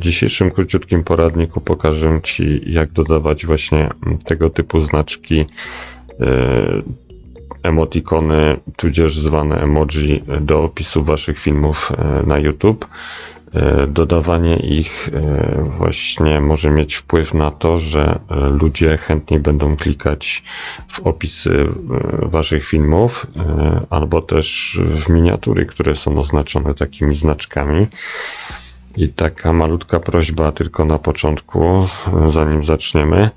dzisiejszym króciutkim poradniku pokażę Ci, jak dodawać właśnie tego typu znaczki, e, emotikony, tudzież zwane emoji do opisu Waszych filmów e, na YouTube. E, Dodawanie ich właśnie może mieć wpływ na to, że ludzie chętniej będą klikać w opisy Waszych filmów, albo też w miniatury, które są oznaczone takimi znaczkami. I taka malutka prośba tylko na początku, e, zanim zaczniemy,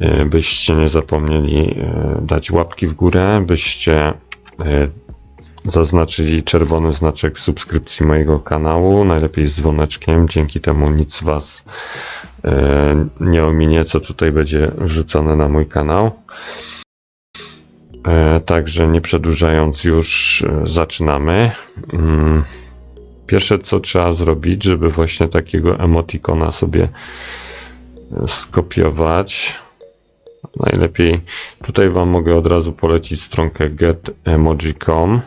e, byście nie zapomnieli e, dać łapki w górę, byście zaznaczyli czerwony znaczek subskrypcji mojego kanału, najlepiej z dzwoneczkiem, dzięki temu nic Was nie ominie, co tutaj będzie wrzucone na mój kanał. Także nie przedłużając już, zaczynamy. Pierwsze co trzeba zrobić, żeby właśnie takiego emotikona sobie skopiować. Najlepiej tutaj Wam mogę od razu polecić stronkę getemoji.com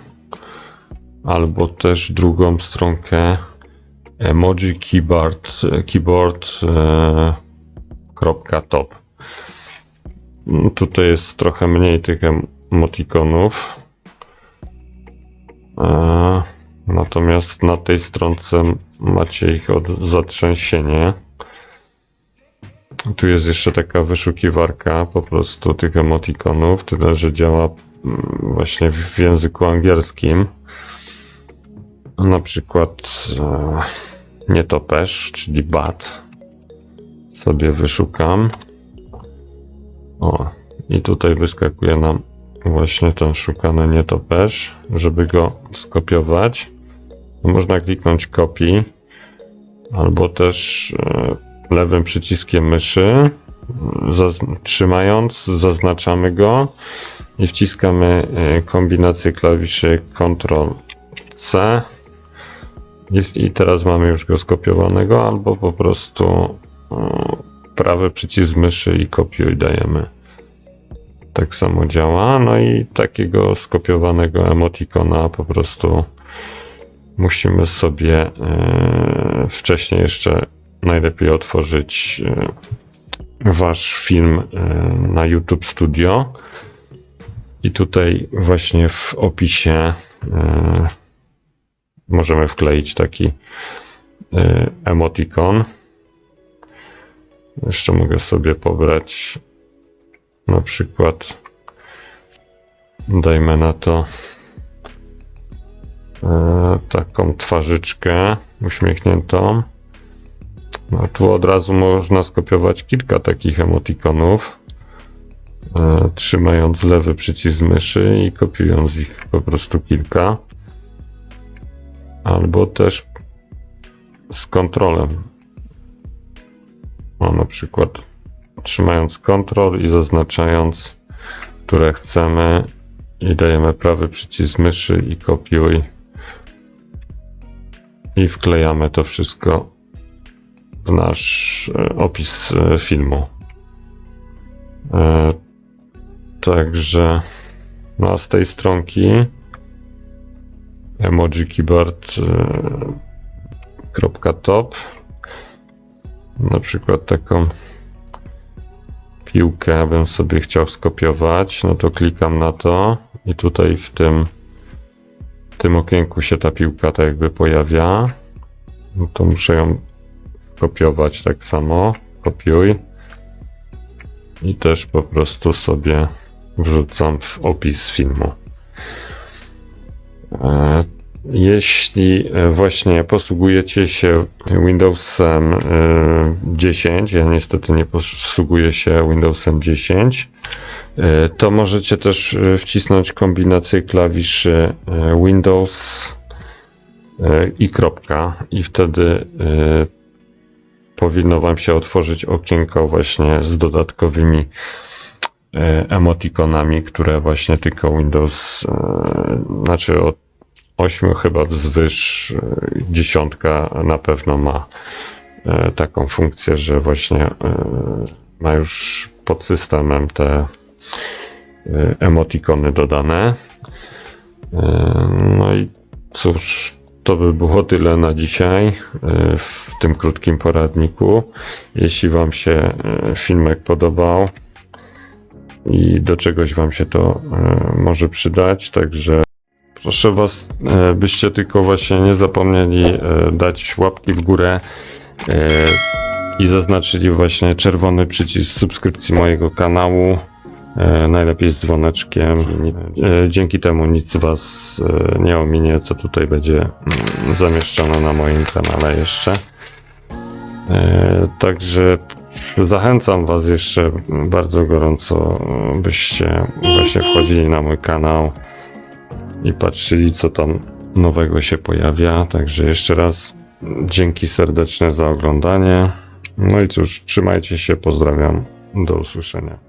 albo też drugą stronkę emoji keyboard, keyboard e, Tutaj jest trochę mniej tych emotikonów. E, Natomiast na tej stronce macie ich od zatrzęsienie. Tu jest jeszcze taka wyszukiwarka po prostu tych emotikonów, tyle że działa mm, właśnie w języku angielskim. Na przykład e, nietoperz, czyli bat. Sobie wyszukam. O, i tutaj wyskakuje nam właśnie ten szukany nietoperz. Żeby go skopiować, można kliknąć copy, albo też e, lewym przyciskiem myszy, trzymając, zaznaczamy go i wciskamy e, kombinację klawiszy Ctrl C. I teraz mamy już go skopiowanego, albo po prostu e, prawy przycisk myszy i kopiuj dajemy. Tak samo działa. No i takiego skopiowanego emotikona po prostu musimy sobie e, wcześniej jeszcze najlepiej otworzyć e, wasz film e, na YouTube Studio. I tutaj właśnie w opisie możemy wkleić taki emotikon. Jeszcze mogę sobie pobrać na przykład dajmy na to taką twarzyczkę uśmiechniętą. No, tu od razu można skopiować kilka takich emotikonów, e, trzymając lewy przycisk myszy i kopiując ich po prostu kilka. Albo też z kontrolem. O, na przykład trzymając Ctrl i zaznaczając, które chcemy i dajemy prawy przycisk myszy i kopiuj i wklejamy to wszystko w nasz e, opis e, filmu. E, Także no, z tej stronki emoji keyboard e, kropka top na przykład taką piłkę bym sobie chciał skopiować, no to klikam na to i tutaj w tym w tym okienku się ta piłka tak jakby pojawia. No to muszę ją kopiować tak samo. Kopiuj. I też po prostu sobie wrzucam w opis filmu. E, Jeśli e, właśnie posługujecie się Windowsem e, 10, ja niestety nie posługuję się Windowsem 10, e, to możecie też e, wcisnąć kombinację klawiszy e, Windows e, i kropka. I wtedy e, powinno Wam się otworzyć okienko właśnie z dodatkowymi e, emotikonami, które właśnie tylko Windows, e, znaczy od 8 chyba wzwyż, e, dziesiątka na pewno ma e, taką funkcję, że właśnie e, ma już pod systemem te emotikony dodane. No i cóż, to by było tyle na dzisiaj w tym krótkim poradniku. Jeśli Wam się filmek podobał i do czegoś Wam się to może przydać, także proszę Was, e, byście tylko właśnie nie zapomnieli e, dać łapki w górę e, i zaznaczyli właśnie czerwony przycisk subskrypcji mojego kanału. Najlepiej z dzwoneczkiem. Dzięki temu nic Was nie ominie, co tutaj będzie mm, zamieszczone na moim kanale jeszcze. Także zachęcam Was jeszcze bardzo gorąco, byście właśnie wchodzili na mój kanał i patrzyli, co tam nowego się pojawia. Także jeszcze raz dzięki serdeczne za oglądanie. No i cóż, trzymajcie się, pozdrawiam, do usłyszenia.